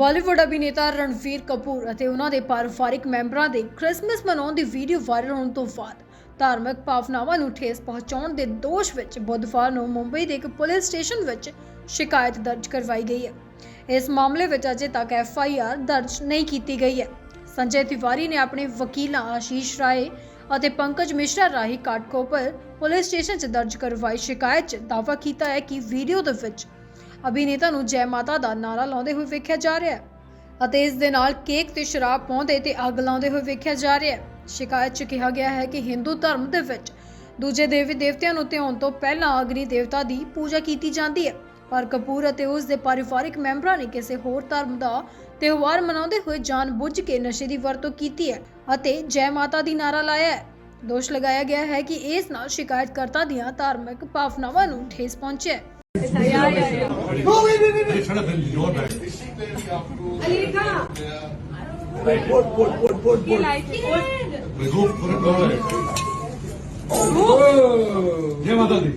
ਬਾਲੀਵੁੱਡ ਅਭਿਨੇਤਾ ਰਣਵੀਰ ਕਪੂਰ ਅਤੇ ਉਹਨਾਂ ਦੇ ਪਰਿਵਾਰਕ ਮੈਂਬਰਾਂ ਦੇ ਕ੍ਰਿਸਮਸ ਮਨਾਉਣ ਦੀ ਵੀਡੀਓ ਵਾਇਰਲ ਹੋਣ ਤੋਂ ਬਾਅਦ ਧਾਰਮਿਕ ਭਾਵਨਾਵਾਂ ਨੂੰ ਠੇਸ ਪਹੁੰਚਾਉਣ ਦੇ ਦੋਸ਼ ਵਿੱਚ ਬੁੱਧਵਾਰ ਨੂੰ ਮੁੰਬਈ ਦੇ ਇੱਕ ਪੁਲਿਸ ਸਟੇਸ਼ਨ ਵਿੱਚ ਸ਼ਿਕਾਇਤ ਦਰਜ ਕਰਵਾਈ ਗਈ ਹੈ। ਇਸ ਮਾਮਲੇ ਵਿੱਚ ਅਜੇ ਤੱਕ ਐਫ ਆਈ ਆਰ ਦਰਜ ਨਹੀਂ ਕੀਤੀ ਗਈ ਹੈ। ਸੰਜੇ ਤਿਵਾਰੀ ਨੇ ਆਪਣੇ ਵਕੀਲਾਂ ਆਸ਼ੀਸ਼ ਰਾਏ ਅਤੇ ਪੰਕਜ ਮਿਸ਼ਰਾ ਰਾਹੀਂ ਕਾਟਕੋਪਰ ਪੁਲਿਸ ਸਟੇਸ਼ਨ 'ਚ ਦਰਜ ਕਰਵਾਈ ਸ਼ਿਕਾਇਤ 'ਚ ਦਾਅਵਾ ਕੀਤਾ ਹੈ ਕਿ ਵੀਡੀਓ ਦੇ ਵਿੱਚ ਅਭਿਨੇਤਾ ਨੂੰ ਜੈ ਮਾਤਾ ਦਾ ਨਾਰਾ ਲਾਉਂਦੇ ਹੋਏ ਵੇਖਿਆ ਜਾ ਰਿਹਾ ਹੈ ਅਤੇ ਇਸ ਦੇ ਨਾਲ ਕੇਕ ਤੇ ਸ਼ਰਾਬ ਪਾਉਂਦੇ ਤੇ ਅੱਗ ਲਾਉਂਦੇ ਹੋਏ ਵੇਖਿਆ ਜਾ ਰਿਹਾ ਹੈ। ਸ਼ਿਕਾਇਤ 'ਚ ਕਿਹਾ ਗਿਆ ਹੈ ਕਿ ਹਿੰਦੂ ਧਰਮ ਦੇ ਵਿੱਚ ਦੂਜੇ ਦੇਵੀ ਦੇਵਤਿਆਂ ਨੂੰ ਧਿਆਉਣ ਤੋਂ ਪਹਿਲਾਂ ਅਗਨੀ ਦੇਵਤਾ ਦੀ ਪੂਜਾ ਕੀਤੀ ਜਾਂਦੀ ਹੈ। ਪਰ ਕਪੂਰ ਅਤੇ ਉਸ ਦੇ ਪਰਿਵਾਰਕ ਮੈਂਬਰਾਂ ਨੇ ਕਿਸੇ ਹੋਰ ਧਰਮ ਦਾ ਤਿਉਹਾਰ ਮਨਾਉਂਦੇ ਹੋਏ ਜਾਣਬੁੱਝ ਕੇ ਨਸ਼ੇ ਦੀ ਵਰਤੋਂ ਕੀਤੀ ਹੈ ਅਤੇ ਜੈ ਮਾਤਾ ਦੀ ਨਾਰਾ ਲਾਇਆ ਹੈ। ਦੋਸ਼ ਲਗਾਇਆ ਗਿਆ ਹੈ ਕਿ ਇਸ ਨਾਲ ਸ਼ਿਕਾਇਤਕਰਤਾ ਦੀਆਂ ਧਾਰਮਿਕ ਭਾਵਨਾਵਾਂ ਨੂੰ ਠੇਸ ਪਹੁੰਚਿਆ ਹੈ। Yeah, yeah, yeah. No, wait, wait, wait. They should have been your back. Alika. Wait, what, what, what, what, what? He liked it. We go for it. Oh. ये माता दी